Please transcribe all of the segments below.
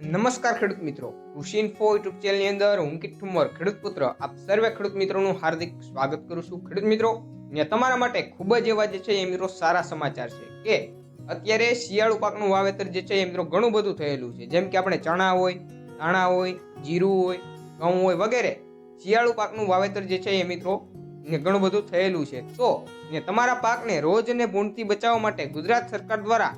નમસ્કાર ખેડૂત મિત્રો. કૃષિ ઇન્ફો યુટ્યુબ ચેનલની અંદર હું કિટ ઠુમર, ખેડૂત પુત્ર. આપ સર્વે ખેડૂત મિત્રોનું હાર્દિક સ્વાગત કરું છું. ખેડૂત મિત્રો, ને તમારા માટે ખૂબ જ એવા જે છે એ મિત્રો સારા સમાચાર છે કે અત્યારે શિયાળુ પાકનું વાવેતર જે છે એ મિત્રો ઘણું બધું થયેલું છે. જેમ કે આપણે ચણા હોય, ધાણા હોય, જીરું હોય, ઘઉં હોય વગેરે શિયાળુ પાકનું વાવેતર જે છે એ મિત્રો ને ઘણું બધું થયેલું છે. તો ને તમારા પાકને રોજ ને ભૂંડથી બચાવવા માટે ગુજરાત સરકાર દ્વારા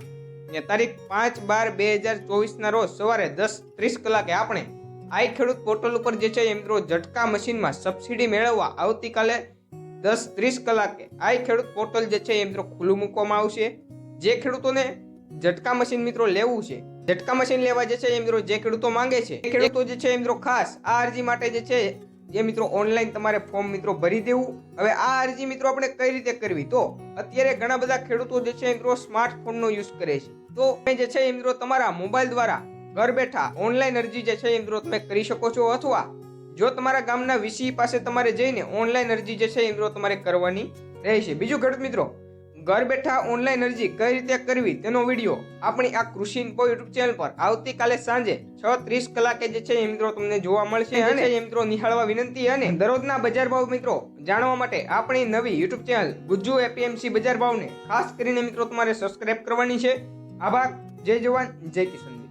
ને તારીખ પાંચ બાર બે હજાર ચોવીસના રોજ સવારે દસ ત્રીસ કલાકે આપણે આઈ ખેડૂત પોર્ટલ ઉપર જે છે મિત્રો ઝટકા મશીનમાં સબસિડી મેળવવા આવતીકાલે દસ ત્રીસ કલાકે આઈ ખેડૂત પોર્ટલ જે છે એ મિત્રો ખુલ્લું મૂકવામાં આવશે. જે ખેડૂતોને ઝટકા મશીન મિત્રો લેવું છે, ઝટકા મશીન લેવા જે છે એ મિત્રો જે ખેડૂતો માંગે છે ખેડૂતો જે છે એ મિત્રો ખાસ આ અરજી માટે જે છે એ મિત્રો ઓનલાઈન તમારે ફોર્મ મિત્રો ભરી દેવું. હવે આ અરજી મિત્રો આપણે કઈ રીતે કરવી? તો અત્યારે ઘણા બધા ખેડૂતો જે છે મિત્રો સ્માર્ટફોનનો યુઝ કરે છે. તો તમે જે છે મિત્રો તમારા મોબાઈલ દ્વારા ઘર બેઠા ઓનલાઈન અરજી જે છે મિત્રો તમે કરી શકો છો. અથવા જો તમારા ગામના વીસી પાસે તમારે જઈને ઓનલાઈન અરજી જે છે મિત્રો તમારે કરવાની રહેશે. બીજું ખેડૂત મિત્રો ઘર બેઠા ઓનલાઈન અરજી કઈ રીતે કરવી તેનો વીડિયો આપણી આ કૃષિ ઇન્ફો યુટ્યુબ ચેનલ પર આવતીકાલે સાંજે છ ત્રીસ કલાકે જે છે એ મિત્રો તમને જોવા મળશે અને એ મિત્રો નિહાળવા વિનંતી અને દરરોજના બજાર ભાવ મિત્રો જાણવા માટે આપણી નવી યુટ્યુબ ચેનલ ગુજ્જુ એપીએમસી બજાર ભાવને ખાસ કરીને મિત્રો તમારે સબસ્ક્રાઇબ કરવાની છે. આભાર. જય જવાન. જય કિશન